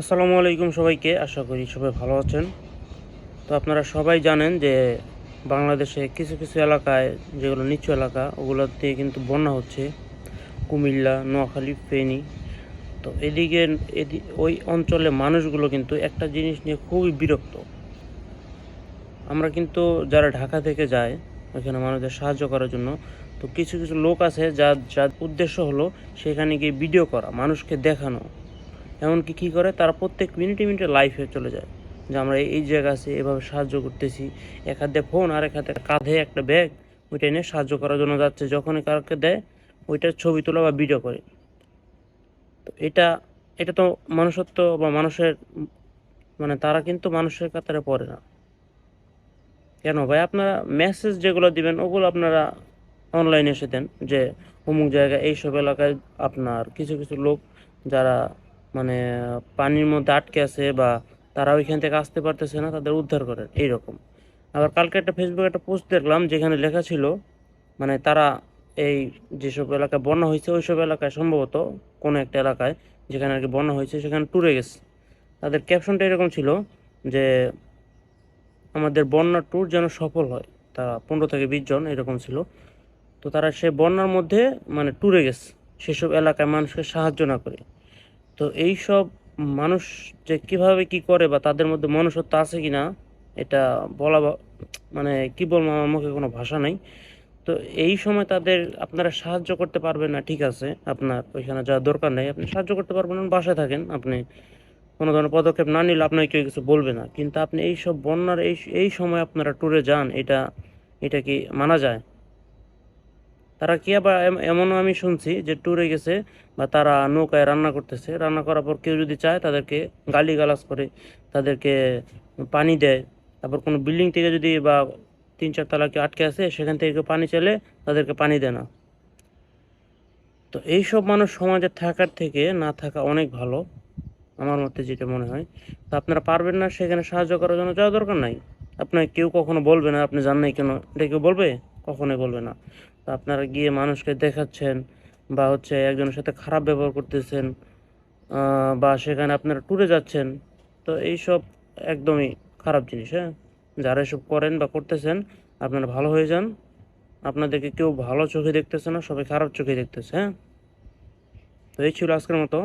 আসসালামু আলাইকুম সবাইকে, আশা করি সবাই ভালো আছেন। তো আপনারা সবাই জানেন যে বাংলাদেশে কিছু কিছু এলাকায়, যেগুলো নিচু এলাকা ওগুলোতে কিন্তু বন্যা হচ্ছে। কুমিল্লা, নোয়াখালী, ফেনী। তো এদিকে, এদি, ওই অঞ্চলে মানুষগুলো কিন্তু একটা জিনিস নিয়ে খুবই বিরক্ত। আমরা কিন্তু যারা ঢাকা থেকে যায় ওইখানে মানুষদের সাহায্য করার জন্য, তো কিছু কিছু লোক আছে যার যার উদ্দেশ্য হলো সেখানে গিয়ে ভিডিও করা, মানুষকে দেখানো। এমনকি কী করে? তারা প্রত্যেক মিনিটে মিনিটে লাইফে চলে যায়। যে আমরা এই জায়গা আছে, এভাবে সাহায্য করতেছি। এক হাতে ফোন আর এক হাতে কাঁধে একটা ব্যাগ ওইটা এনে সাহায্য করার জন্য যাচ্ছে। যখনই কাউকে দেয়, ওইটার ছবি তোলা বা ভিডিও করে। তো এটা এটা তো মানুষত্ব বা মানুষের মানে তারা কিন্তু মানুষের কাতারে পড়ে না। কেন ভাই? আপনারা মেসেজ যেগুলো দিবেন, ওগুলো আপনারা অনলাইনে এসে দেন যে, অমুক জায়গায় এইসব এলাকায় আপনার কিছু কিছু লোক যারা মানে পানির মধ্যে আটকে আছে বা তারা ওইখান থেকে আসতে পারতেছে না, তাদের উদ্ধার করেন এইরকম। আবার কালকে একটা ফেসবুকে একটা পোস্ট দেখলাম, যেখানে লেখা ছিল মানে তারা এই যেসব এলাকায় বন্যা হয়েছে, ওইসব এলাকায় সম্ভবত কোনো একটা এলাকায় যেখানে আর কি বন্যা হয়েছে, সেখানে ট্যুরে গেছে। তাদের ক্যাপশনটা এরকম ছিল যে, আমাদের বন্যা ট্যুর যেন সফল হয়। তারা পনেরো থেকে বিশ জন এরকম ছিল। তো তারা সে বন্যার মধ্যে মানে ট্যুরে গেছে, সেসব এলাকায় মানুষকে সাহায্য না করে। তো এই সব মানুষ যে কীভাবে কি করে বা তাদের মধ্যে মনুষ্যত্ব আছে কি না এটা বলা মানে কি বলব আমার মুখে কোনো ভাষা নেই। তো এই সময় তাদের আপনারা সাহায্য করতে পারবেন না, ঠিক আছে? আপনার ওইখানে যাওয়ার দরকার নেই। আপনি সাহায্য করতে পারবেন না, বাসায় থাকেন। আপনি কোনো ধরনের পদক্ষেপ না নিলে আপনাকে কেউ কিছু বলবে না। কিন্তু আপনি এই সব বন্যার এই এই সময় আপনারা ট্যুরে যান, এটা এটা কি মানা যায়? তারা কি আবার এমনও আমি শুনছি যে ট্যুরে গেছে বা তারা নৌকায় রান্না করতেছে। রান্না করার পর কেউ যদি চায় তাদেরকে গালিগালাজ করে, তাদেরকে পানি দেয়। তারপর কোনো বিল্ডিং থেকে যদি বা তিন চার তলা কেউ আটকে আছে সেখান থেকে কেউ পানি চাইলে তাদেরকে পানি দেয় না। তো এইসব মানুষ সমাজে থাকার থেকে না থাকা অনেক ভালো, আমার মতে যেটা মনে হয়। তো আপনারা পারবেন না সেখানে সাহায্য করার জন্য, যাওয়া দরকার নাই। আপনার কেউ কখনো বলবে না, আপনি জান নাই কেন, এটা কেউ বলবে? কখনোই বলবে না। তো আপনারা গিয়ে মানুষকে দেখাচ্ছেন বা হচ্ছে একজনের সাথে খারাপ ব্যবহার করতেছেন বা সেখানে আপনারা ট্যুরে যাচ্ছেন, তো এইসব একদমই খারাপ জিনিস হ্যাঁ? যারা এসব করেন বা করতেছেন, আপনারা ভালো হয়ে যান। আপনাদেরকে কেউ ভালো চোখে দেখতেছে না, সবাই খারাপ চোখে দেখতেছে হ্যাঁ? তো এই ছিল আজকের মতো।